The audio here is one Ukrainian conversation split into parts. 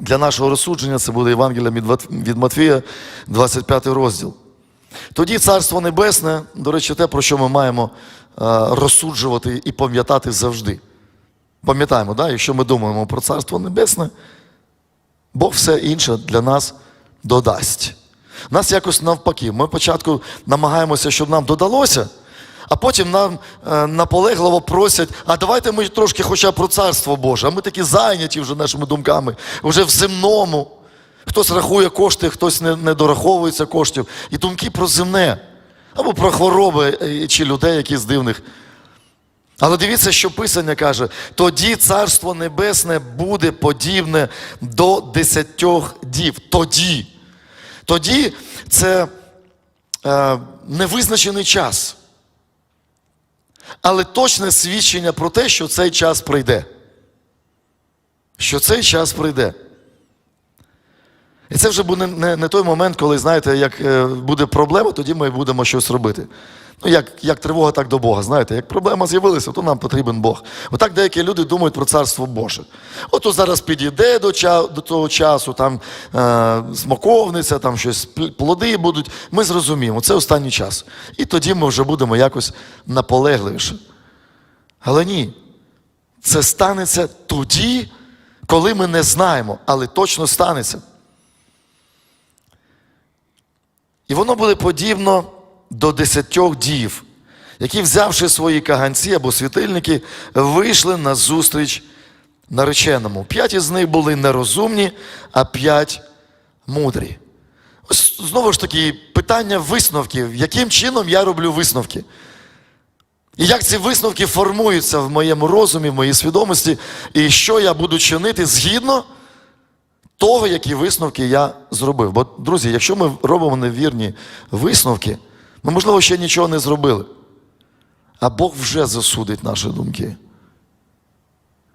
для нашого розсудження це буде Євангелія від Мат- Матвія, 25 розділ. Тоді Царство Небесне, до речі, те, про що ми маємо е, розсуджувати і пам'ятати завжди. Пам'ятаємо, да? якщо ми думаємо про Царство Небесне, Бог все інше для нас додасть. Нас якось навпаки. Ми спочатку намагаємося, щоб нам додалося, а потім нам е, наполегливо просять, а давайте ми трошки хоча б про Царство Боже. А ми такі зайняті вже нашими думками, вже в земному. Хтось рахує кошти, хтось не, не дораховується коштів. І думки про земне. Або про хвороби е, чи людей, які з дивних. Але дивіться, що Писання каже: тоді Царство Небесне буде подібне до десятьох дів. Тоді. Тоді це е, невизначений час. Але точне свідчення про те, що цей час прийде. Що цей час прийде. І це вже буде не, не той момент, коли, знаєте, як е, буде проблема, тоді ми будемо щось робити. Ну, як, як тривога, так до Бога. Знаєте, як проблема з'явилася, то нам потрібен Бог. Отак деякі люди думають про царство Боже. Ото зараз підійде до, ча, до того часу, там е, смоковниця, там щось плоди будуть. Ми зрозуміємо, це останній час. І тоді ми вже будемо якось наполегливіше. Але ні, це станеться тоді, коли ми не знаємо, але точно станеться. І воно буде подібно до десятьох дів, які, взявши свої каганці або світильники, вийшли на зустріч нареченому. П'ять із них були нерозумні, а п'ять мудрі. Ось знову ж таки, питання висновків. Яким чином я роблю висновки? І як ці висновки формуються в моєму розумі, в моїй свідомості, і що я буду чинити згідно того, які висновки я зробив. Бо, друзі, якщо ми робимо невірні висновки, ми, можливо, ще нічого не зробили. А Бог вже засудить наші думки.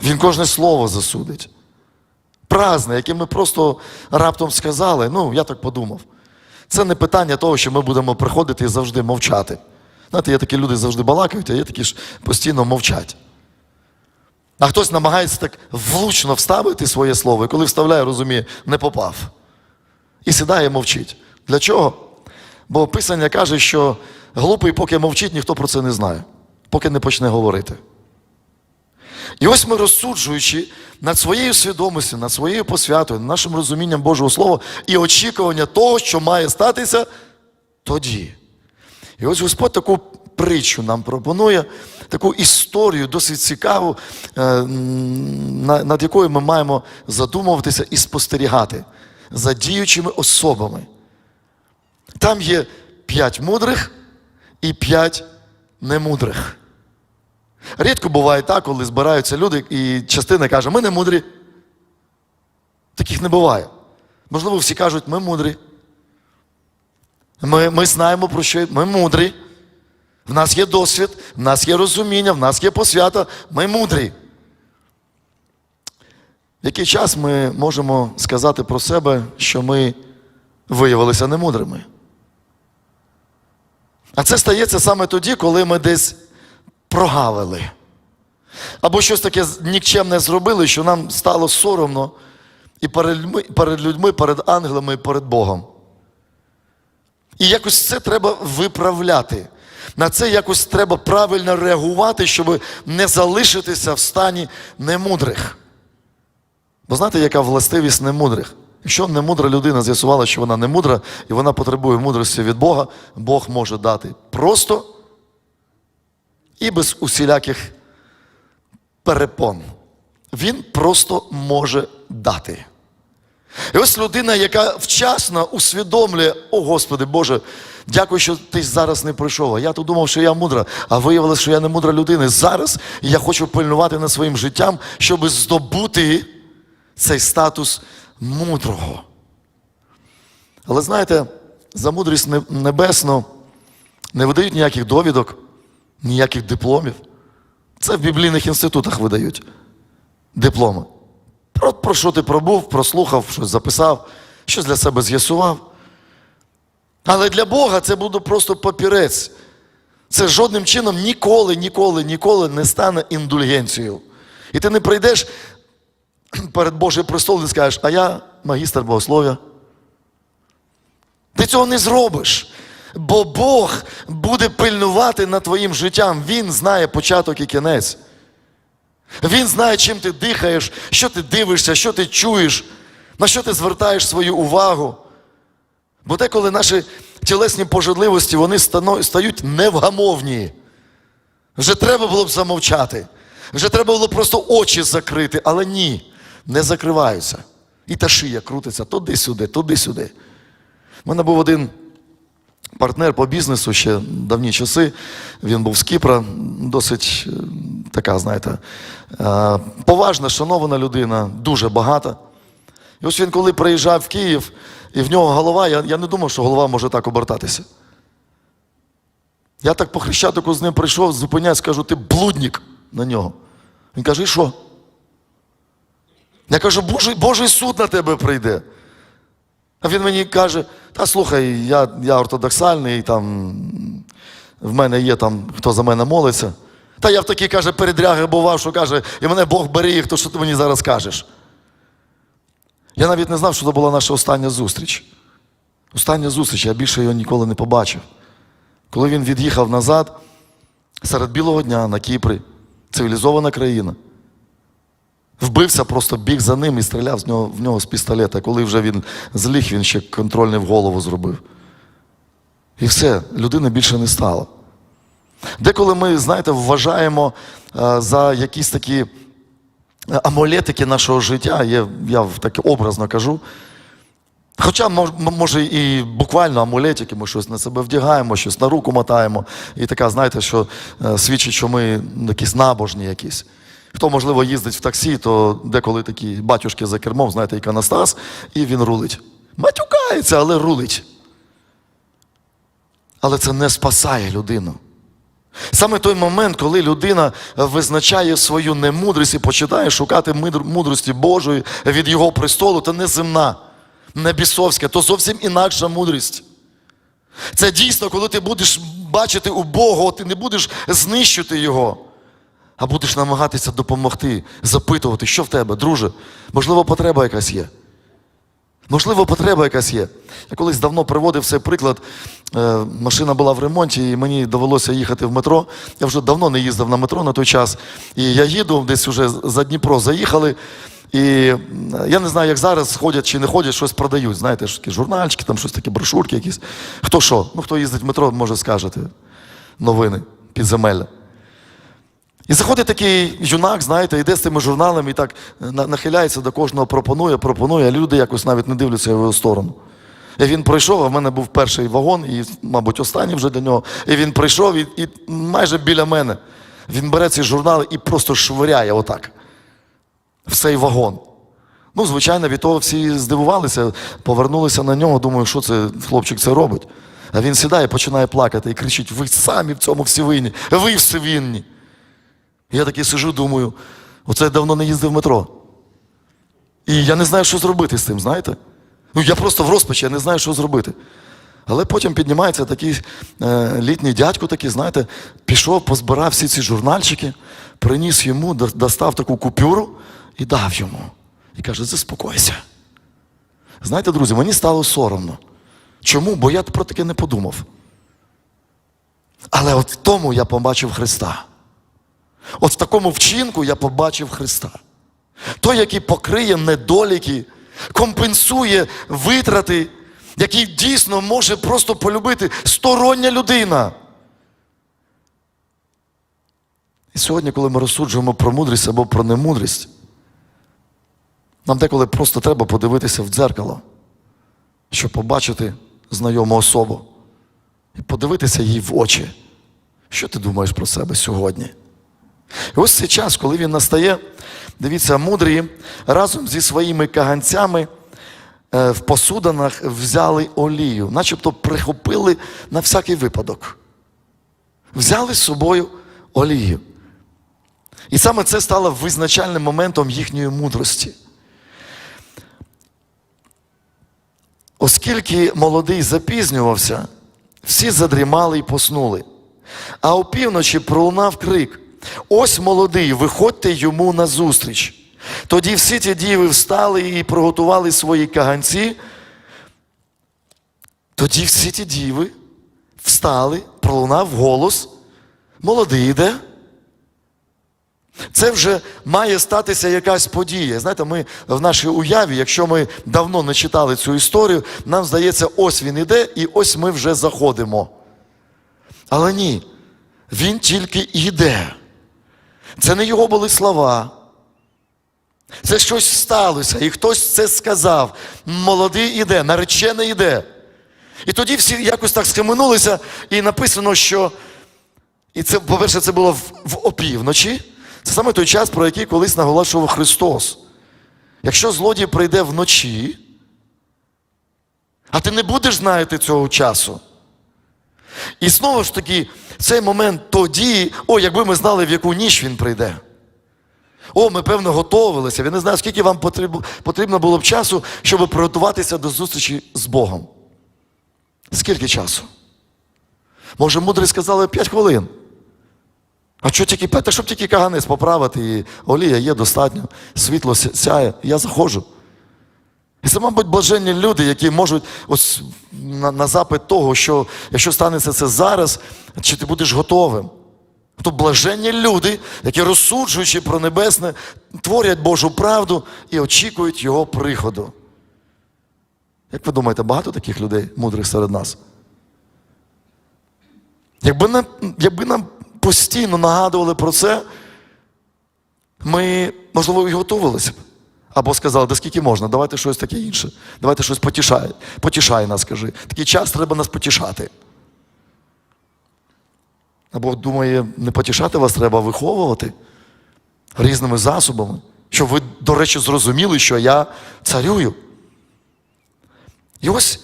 Він кожне слово засудить. Празне, яке ми просто раптом сказали, ну, я так подумав. Це не питання того, що ми будемо приходити і завжди мовчати. Знаєте, є такі люди завжди балакають, а є такі ж постійно мовчать. А хтось намагається так влучно вставити своє слово, і коли вставляє, розуміє, не попав. І сідає і мовчить. Для чого? Бо Писання каже, що глупий, поки мовчить, ніхто про це не знає, поки не почне говорити. І ось ми розсуджуючи над своєю свідомістю, над своєю посвятою, над нашим розумінням Божого Слова і очікування того, що має статися тоді. І ось Господь таку притчу нам пропонує, таку історію досить цікаву, е, над якою ми маємо задумуватися і спостерігати за діючими особами. Там є п'ять мудрих і п'ять немудрих. Рідко буває так, коли збираються люди, і частина каже, ми не мудрі. Таких не буває. Можливо, всі кажуть, ми мудрі. Ми, ми знаємо про що ми мудрі. В нас є досвід, в нас є розуміння, в нас є посвята, ми мудрі. В який час ми можемо сказати про себе, що ми виявилися немудрими? А це стається саме тоді, коли ми десь прогавили. Або щось таке нікчемне зробили, що нам стало соромно і перед людьми, перед, людьми, перед ангелами, і перед Богом. І якось це треба виправляти. На це якось треба правильно реагувати, щоб не залишитися в стані немудрих. Бо знаєте, яка властивість немудрих? Якщо немудра людина з'ясувала, що вона не мудра, і вона потребує мудрості від Бога, Бог може дати просто і без усіляких перепон. Він просто може дати. І ось людина, яка вчасно усвідомлює, о Господи Боже, дякую, що ти зараз не прийшов. Я то думав, що я мудра, а виявилося, що я не мудра людина. Зараз я хочу пильнувати над своїм життям, щоб здобути цей статус мудрого. Але знаєте, за мудрість небесну не видають ніяких довідок, ніяких дипломів. Це в біблійних інститутах видають дипломи. Про, про що ти пробув, прослухав, щось записав, щось для себе з'ясував. Але для Бога це буде просто папірець. Це жодним чином ніколи, ніколи, ніколи не стане індульгенцією. І ти не прийдеш перед Божий престол і скажеш, а я магістр богослов'я. Ти цього не зробиш. Бо Бог буде пильнувати над твоїм життям. Він знає початок і кінець. Він знає, чим ти дихаєш, що ти дивишся, що ти чуєш, на що ти звертаєш свою увагу. Бо деколи наші тілесні пожадливості вони стають невгамовні. Вже треба було б замовчати. Вже треба було просто очі закрити, але ні, не закриваються. І та шия крутиться туди-сюди, туди-сюди. У мене був один партнер по бізнесу ще давні часи. Він був з Кіпра, досить е, така, знаєте, е, поважна, шанована людина, дуже багата. І ось він, коли приїжджав в Київ, і в нього голова, я, я не думав, що голова може так обертатися. Я так по хрещатику з ним прийшов, зупиняюсь, кажу, ти блудник на нього. Він каже, і що? Я кажу, Божий, Божий суд на тебе прийде. А він мені каже: та слухай, я, я ортодоксальний, там, в мене є там, хто за мене молиться. Та я в такі, каже, передряги бував, що каже, і мене Бог беріг, то що ти мені зараз кажеш? Я навіть не знав, що це була наша остання зустріч. Остання зустріч, я більше його ніколи не побачив. Коли він від'їхав назад, серед білого дня на Кіпрі, цивілізована країна. Вбився, просто біг за ним і стріляв з нього, в нього з пістолета. Коли вже він зліг, він ще контрольний в голову зробив. І все, людини більше не стало. Деколи ми, знаєте, вважаємо е, за якісь такі е, амулетики нашого життя, я в таке образно кажу. Хоча, може, і буквально амулетики, ми щось на себе вдягаємо, щось на руку мотаємо. І така, знаєте, що е, свідчить, що ми якісь набожні якісь. Хто, можливо, їздить в таксі, то деколи такі батюшки за кермом, знаєте, іконостас, і він рулить. Матюкається, але рулить. Але це не спасає людину. Саме той момент, коли людина визначає свою немудрість і починає шукати мудрості Божої від Його престолу, то не земна, не бісовська, то зовсім інакша мудрість. Це дійсно, коли ти будеш бачити у Бога, ти не будеш знищити Його, а будеш намагатися допомогти, запитувати, що в тебе, друже, можливо, потреба якась є. Можливо, потреба якась є. Я колись давно приводив цей приклад. Е, машина була в ремонті, і мені довелося їхати в метро. Я вже давно не їздив на метро на той час. І я їду, десь вже за Дніпро заїхали. І я не знаю, як зараз ходять чи не ходять, щось продають. Знаєте, такі журнальчики, там щось такі брошурки якісь. Хто що? Ну, хто їздить в метро, може скажете. Новини, підземелля. І заходить такий юнак, знаєте, йде з цими журналами і так нахиляється до кожного, пропонує, пропонує, а люди якось навіть не дивляться в його сторону. І він прийшов, а в мене був перший вагон, і, мабуть, останній вже для нього. І він прийшов і, і майже біля мене. Він бере ці журнали і просто швиряє отак. В цей вагон. Ну, звичайно, від того всі здивувалися, повернулися на нього, думаю, що це хлопчик це робить. А він сідає, починає плакати і кричить: ви самі в цьому всі винні, ви всі винні. Я такий сижу, думаю, оце я давно не їздив в метро. І я не знаю, що зробити з цим, знаєте? Ну, я просто в розпачі, я не знаю, що зробити. Але потім піднімається такий е, літній дядько, такий, знаєте, пішов, позбирав всі ці журнальчики, приніс йому, достав таку купюру і дав йому. І каже, заспокойся. Знаєте, друзі, мені стало соромно. Чому? Бо я про таке не подумав. Але от в тому я побачив Христа. От в такому вчинку я побачив Христа. Той, який покриє недоліки, компенсує витрати, який дійсно може просто полюбити стороння людина. І сьогодні, коли ми розсуджуємо про мудрість або про немудрість, нам деколи просто треба подивитися в дзеркало, щоб побачити знайому особу і подивитися їй в очі. Що ти думаєш про себе сьогодні? І ось цей час, коли він настає, дивіться, мудрі разом зі своїми каганцями е, в посуданах взяли олію, начебто прихопили на всякий випадок. Взяли з собою олію. І саме це стало визначальним моментом їхньої мудрості. Оскільки молодий запізнювався, всі задрімали і поснули. А опівночі пролунав крик: Ось молодий, виходьте йому назустріч. Тоді всі ті діви встали і приготували свої каганці. Тоді всі ті діви встали, пролунав голос. Молодий йде. Це вже має статися якась подія. Знаєте, ми в нашій уяві, якщо ми давно не читали цю історію, нам здається, ось він іде, і ось ми вже заходимо. Але ні, він тільки йде. Це не його були слова. Це щось сталося, і хтось це сказав. Молодий іде, наречений іде. І тоді всі якось так схаменулися, і написано, що. І це, по-перше, це було в, в опівночі. Це саме той час, про який колись наголошував Христос. Якщо злодій прийде вночі, а ти не будеш знати цього часу. І знову ж таки, цей момент тоді, о, якби ми знали, в яку ніч він прийде. О, ми, певно, готовилися. Я не знаю, скільки вам потрібно було б часу, щоб приготуватися до зустрічі з Богом. Скільки часу? Може, мудрі сказали 5 хвилин. А що тільки 5? Та щоб тільки каганець поправити, і олія є достатньо, світло сяє, я заходжу. І це, мабуть, блаженні люди, які можуть ось на, на запит того, що якщо станеться це зараз, чи ти будеш готовим. То блаженні люди, які розсуджуючи про небесне, творять Божу правду і очікують Його приходу. Як ви думаєте, багато таких людей, мудрих серед нас? Якби нам, якби нам постійно нагадували про це, ми, можливо, і готувалися б. Або сказали, да скільки можна, давайте щось таке інше. Давайте щось потішає. Потішай нас, скажи. Такий час треба нас потішати. Або думає, не потішати вас треба а виховувати різними засобами, щоб ви, до речі, зрозуміли, що я царюю. І ось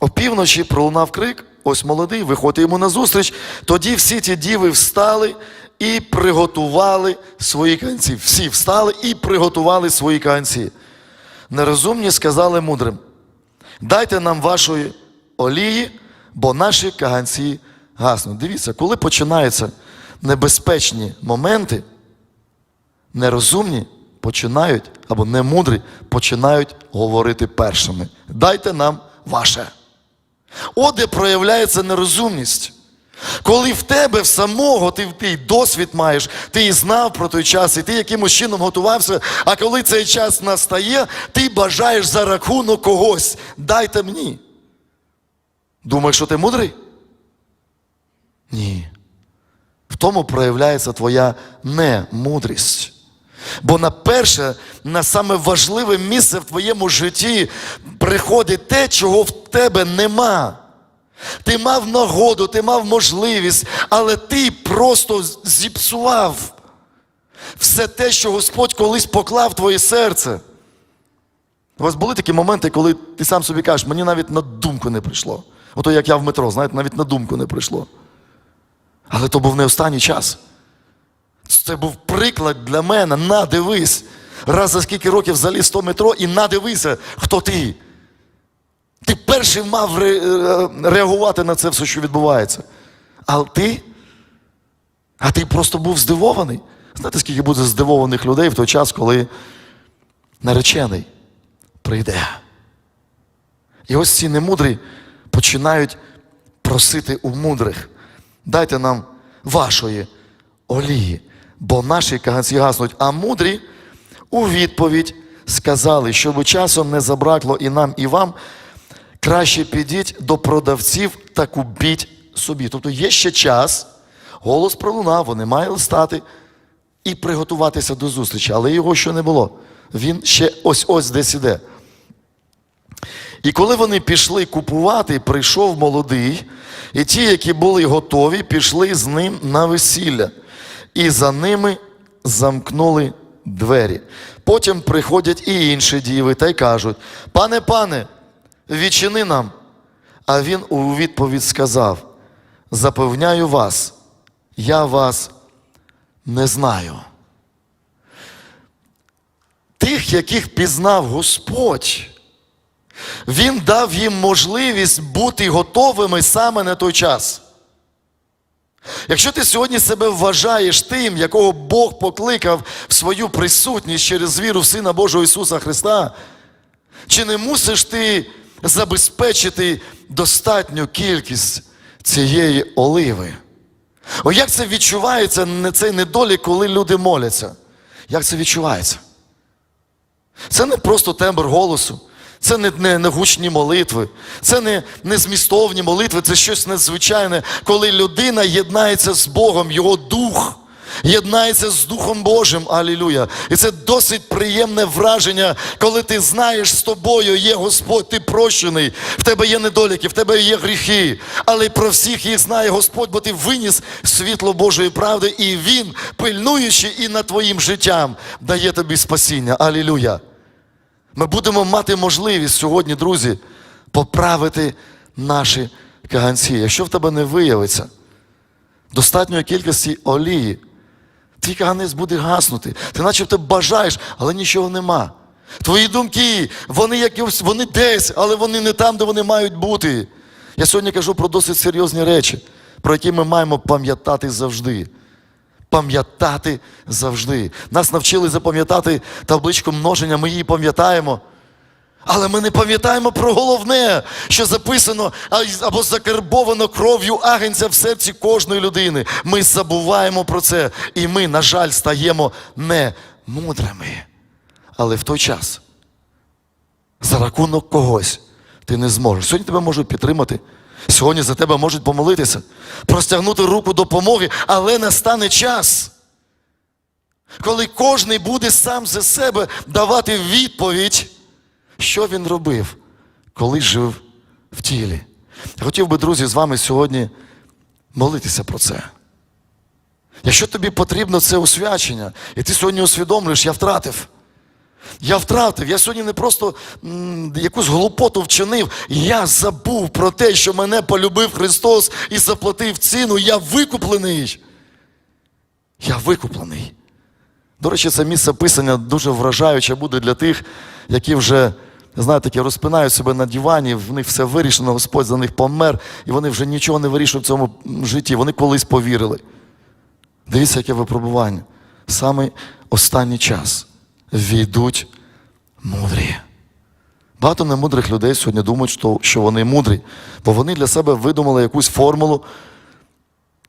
опівночі пролунав крик, ось молодий, виходить йому назустріч. Тоді всі ті діви встали і приготували свої канці. Всі встали і приготували свої канці. Нерозумні сказали мудрим: дайте нам вашої олії, бо наші каганці гаснуть. Дивіться, коли починаються небезпечні моменти, нерозумні починають або немудрі починають говорити першими. Дайте нам ваше. От де проявляється нерозумність. Коли в тебе в самого ти, ти досвід маєш, ти і знав про той час, і ти якимось чином готувався, а коли цей час настає, ти бажаєш за рахунок когось. Дайте мені. Думаєш, що ти мудрий? Ні. В тому проявляється твоя немудрість. Бо на перше, на саме важливе місце в твоєму житті приходить те, чого в тебе нема. Ти мав нагоду, ти мав можливість, але ти просто зіпсував все те, що Господь колись поклав в твоє серце. У вас були такі моменти, коли ти сам собі кажеш, мені навіть на думку не прийшло. Ото як я в метро, знаєте, навіть на думку не прийшло. Але то був не останній час. Це був приклад для мене. На, дивись. Раз за скільки років заліз 100 метро і надивися, хто ти. Ти перший мав е, реагувати на це все, що відбувається. А ти? А ти просто був здивований. Знаєте, скільки буде здивованих людей в той час, коли наречений прийде. І ось ці немудрі починають просити у мудрих. Дайте нам вашої олії, бо наші каганці гаснуть. А мудрі у відповідь сказали, щоб часом не забракло і нам, і вам, краще підіть до продавців та купіть собі. Тобто є ще час, голос пролунав, вони мали стати і приготуватися до зустрічі, але його ще не було. Він ще ось-ось десь іде. І коли вони пішли купувати, прийшов молодий, і ті, які були готові, пішли з ним на весілля, і за ними замкнули двері. Потім приходять і інші діви та й кажуть: Пане, пане, відчини нам. А він у відповідь сказав: Запевняю вас, я вас не знаю. Тих, яких пізнав Господь. Він дав їм можливість бути готовими саме на той час. Якщо ти сьогодні себе вважаєш тим, якого Бог покликав в свою присутність через віру в Сина Божого Ісуса Христа, чи не мусиш ти забезпечити достатню кількість цієї оливи? О, як це відчувається цей недолік, коли люди моляться? Як це відчувається? Це не просто тембр голосу, це не, не, не гучні молитви, це не, не змістовні молитви, це щось надзвичайне, коли людина єднається з Богом, його дух єднається з Духом Божим. Алілюя. І це досить приємне враження, коли ти знаєш з тобою є Господь, ти прощений, в тебе є недоліки, в тебе є гріхи, але про всіх їх знає Господь, бо ти виніс світло Божої правди, і Він, пильнуючи і над твоїм життям, дає тобі спасіння. Алілюя. Ми будемо мати можливість сьогодні, друзі, поправити наші каганці. Якщо в тебе не виявиться достатньої кількості олії, твій каганець буде гаснути. Ти начебто бажаєш, але нічого нема. Твої думки, вони якось, вони десь, але вони не там, де вони мають бути. Я сьогодні кажу про досить серйозні речі, про які ми маємо пам'ятати завжди. Пам'ятати завжди. Нас навчили запам'ятати табличку множення, ми її пам'ятаємо. Але ми не пам'ятаємо про головне, що записано або закарбовано кров'ю агенця в серці кожної людини. Ми забуваємо про це, і ми, на жаль, стаємо не мудрими. Але в той час за рахунок когось ти не зможеш. Сьогодні тебе можуть підтримати. Сьогодні за тебе можуть помолитися, простягнути руку допомоги, але настане час, коли кожний буде сам за себе давати відповідь, що він робив, коли жив в тілі. Хотів би, друзі, з вами сьогодні молитися про це. Якщо тобі потрібно це освячення, і ти сьогодні усвідомлюєш, я втратив. Я втратив, я сьогодні не просто м, якусь глупоту вчинив. Я забув про те, що мене полюбив Христос і заплатив ціну. Я викуплений. Я викуплений. До речі, це місце писання дуже вражаюче буде для тих, які вже, знаєте, такі розпинають себе на дивані, в них все вирішено, Господь за них помер, і вони вже нічого не вирішують в цьому житті. Вони колись повірили. Дивіться, яке випробування. Саме останній час війдуть мудрі. Багато немудрих людей сьогодні думають, що вони мудрі, бо вони для себе видумали якусь формулу,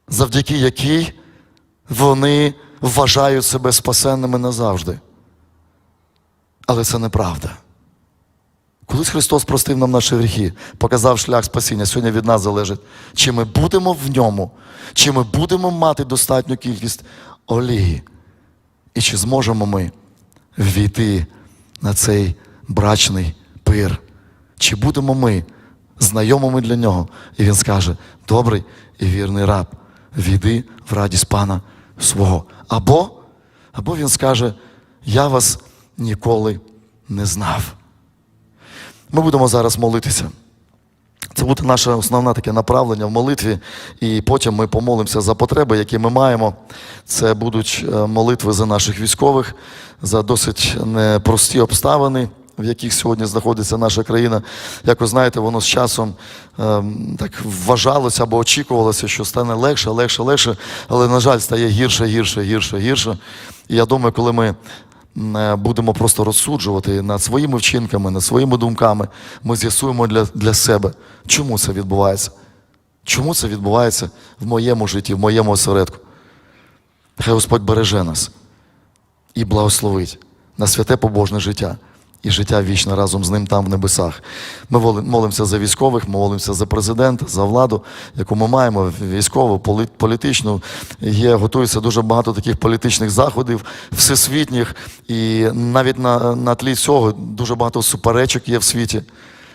завдяки якій вони вважають себе спасенними назавжди. Але це неправда. Колись Христос простив нам наші гріхи, показав шлях спасіння. Сьогодні від нас залежить, чи ми будемо в ньому, чи ми будемо мати достатню кількість олії, і чи зможемо ми ввійти на цей брачний пир, чи будемо ми знайомими для нього, і він скаже: добрий і вірний раб, війди в радість пана свого. Або, або він скаже: Я вас ніколи не знав. Ми будемо зараз молитися. Це буде наше основне таке направлення в молитві, і потім ми помолимося за потреби, які ми маємо. Це будуть е, молитви за наших військових, за досить непрості обставини, в яких сьогодні знаходиться наша країна. Як ви знаєте, воно з часом ем, так вважалося або очікувалося, що стане легше, легше, легше, але, на жаль, стає гірше, гірше, гірше, гірше. І я думаю, коли ми будемо просто розсуджувати над своїми вчинками, над своїми думками, ми з'ясуємо для, для себе, чому це відбувається. Чому це відбувається в моєму житті, в моєму осередку? Хай Господь береже нас і благословить на святе побожне життя і життя вічне разом з ним там в небесах. Ми молимося за військових, ми молимося за президента, за владу, яку ми маємо, військову, політичну. Є, готується дуже багато таких політичних заходів, всесвітніх, і навіть на, на тлі цього дуже багато суперечок є в світі.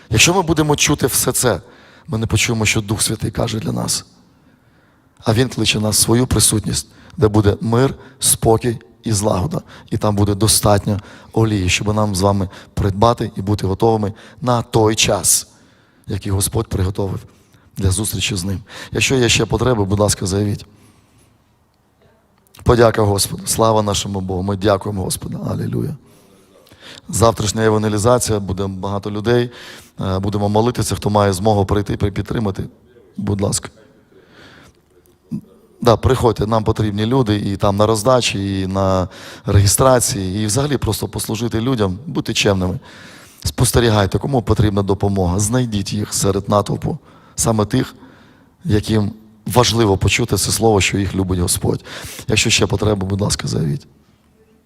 Якщо ми будемо чути все це, ми не почуємо, що Дух Святий каже для нас. А Він кличе нас в свою присутність, де буде мир, спокій і злагода. І там буде достатньо олії, щоб нам з вами придбати і бути готовими на той час, який Господь приготовив для зустрічі з ним. Якщо є ще потреби, будь ласка, заявіть. Подяка Господу. Слава нашому Богу. Ми дякуємо Господу. Алілуя. Завтрашня евангелізація, буде багато людей. Е, Будемо молитися, хто має змогу прийти і підтримати. Будь ласка. Да, приходьте, нам потрібні люди і там на роздачі, і на реєстрації, і взагалі просто послужити людям, бути чемними. Спостерігайте, кому потрібна допомога. Знайдіть їх серед натовпу, саме тих, яким важливо почути це слово, що їх любить Господь. Якщо ще потреба, будь ласка, заявіть.